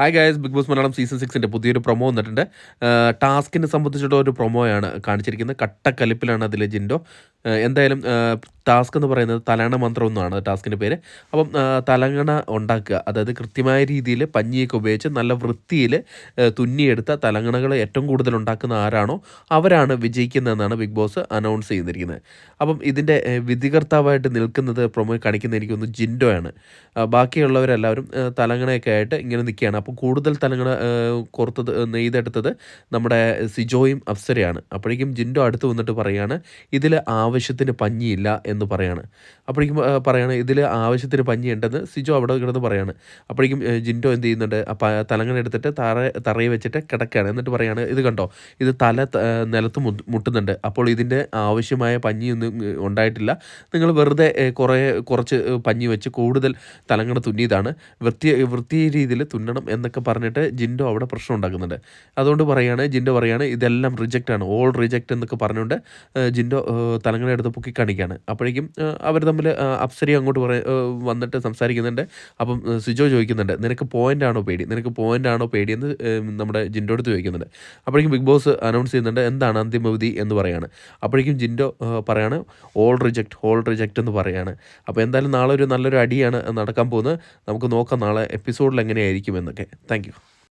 Hi guys Big Boss Malayalam season സിക്സിന്റെ പുതിയൊരു promo വന്നിട്ടുണ്ട്. ടാസ്കിനെ സംബന്ധിച്ചിട്ടുള്ള ഒരു പ്രൊമോയാണ് കാണിച്ചിരിക്കുന്നത്. കട്ടക്കലിപ്പിലാണ് അതിലെ ജിൻഡോ. എന്തായാലും ടാസ്ക് എന്ന് പറയുന്നത് തലങ്ങണ മന്ത്രം എന്നാണ് ടാസ്കിന്റെ പേര്. അപ്പം തലങ്ങണ ഉണ്ടാക്കുക. അതായത് കൃത്യമായ രീതിയിൽ പഞ്ഞിയൊക്കെ ഉപയോഗിച്ച് നല്ല വൃത്തിയിൽ തുന്നിയെടുത്ത തലങ്ങണകൾ ഏറ്റവും കൂടുതൽ ഉണ്ടാക്കുന്ന ആരാണോ അവരാണ് വിജയിക്കുന്നതെന്നാണ് ബിഗ് ബോസ് അനൗൺസ് ചെയ്തിരിക്കുന്നത്. അപ്പം ഇതിന്റെ വിധികർത്താവായിട്ട് നിൽക്കുന്നത് പ്രൊമോ കാണിക്കുന്ന എനിക്കൊന്ന് ആണ് ബാക്കിയുള്ളവരെല്ലാവരും തലങ്ങണയൊക്കെ ആയിട്ട് ഇങ്ങനെ നിൽക്കുകയാണ്. അപ്പോൾ കൂടുതൽ തലങ്ങണ കുറത്തത് നെയ്തെടുത്തത് നമ്മുടെ സിജോയും അപ്സരയാണ്. അപ്പോഴേക്കും ജിൻഡോ അടുത്ത് വന്നിട്ട് പറയുകയാണ് ഇതിൽ ആവശ്യത്തിന് പഞ്ഞിയില്ല എന്ന് പറയാണ്. അപ്പോഴേക്കും പറയാണ് ഇതിൽ ആവശ്യത്തിന് പഞ്ഞി ഉണ്ടെന്ന് സിജോ അവിടെ കിടന്ന് പറയാണ്. അപ്പോഴേക്കും ജിന്റോ എന്ത് ചെയ്യുന്നുണ്ട്? തലങ്ങൾ എടുത്തിട്ട് തറ തറയിൽ വെച്ചിട്ട് കിടക്കുകയാണ് എന്നിട്ട് പറയാണ് ഇത് കണ്ടോ? ഇത് തല നിലത്ത് മുട്ടുന്നുണ്ട്. അപ്പോൾ ഇതിന്റെ ആവശ്യമായ പഞ്ഞിയൊന്നും ഉണ്ടായിട്ടില്ല. നിങ്ങൾ വെറുതെ കുറേ കുറച്ച് പഞ്ഞി വെച്ച് കൂടുതൽ തലങ്ങണ തുന്നിയതാണ്. വൃത്തി വൃത്തി രീതിയിൽ തുന്നണം എന്നൊക്കെ പറഞ്ഞിട്ട് ജിൻഡോ അവിടെ പ്രശ്നം ഉണ്ടാക്കുന്നുണ്ട്. അതുകൊണ്ട് പറയാണ് ജിൻഡോ പറയാണ് ഇതെല്ലാം റിജക്റ്റ് ആണ് ഓൾ റിജക്റ്റ് എന്നൊക്കെ പറഞ്ഞുകൊണ്ട് ജിൻഡോ തലങ്ങളെടുത്ത് പൊക്കി കാണിക്കുകയാണ് അപ്പോഴേക്കും അവർ തമ്മിൽ അപ്സരി അങ്ങോട്ട് പറ വന്നിട്ട് സംസാരിക്കുന്നുണ്ട്. അപ്പം സിജോ ചോദിക്കുന്നുണ്ട് നിനക്ക് പോയിന്റ് ആണോ പേടി? നിനക്ക് പോയിന്റ് ആണോ പേടി? എന്ന് നമ്മുടെ ജിൻഡോ അടുത്ത് ചോദിക്കുന്നുണ്ട്. അപ്പോഴേക്കും ബിഗ് ബോസ് അനൗൺസ് ചെയ്യുന്നുണ്ട് എന്താണ് അന്തിമവിധി എന്ന് പറയാണ്. അപ്പോഴേക്കും ജിൻഡോ പറയാണ് ഓൾ റിജക്റ്റ് ഓൾ റിജക്റ്റ് എന്ന് പറയാണ്. അപ്പോൾ എന്തായാലും നാളെ ഒരു നല്ലൊരു അടിയാണ് നടക്കാൻ പോകുന്നത്. നമുക്ക് നോക്കാം നാളെ എപ്പിസോഡിൽ എങ്ങനെയായിരിക്കും എന്നൊക്കെ. താങ്ക്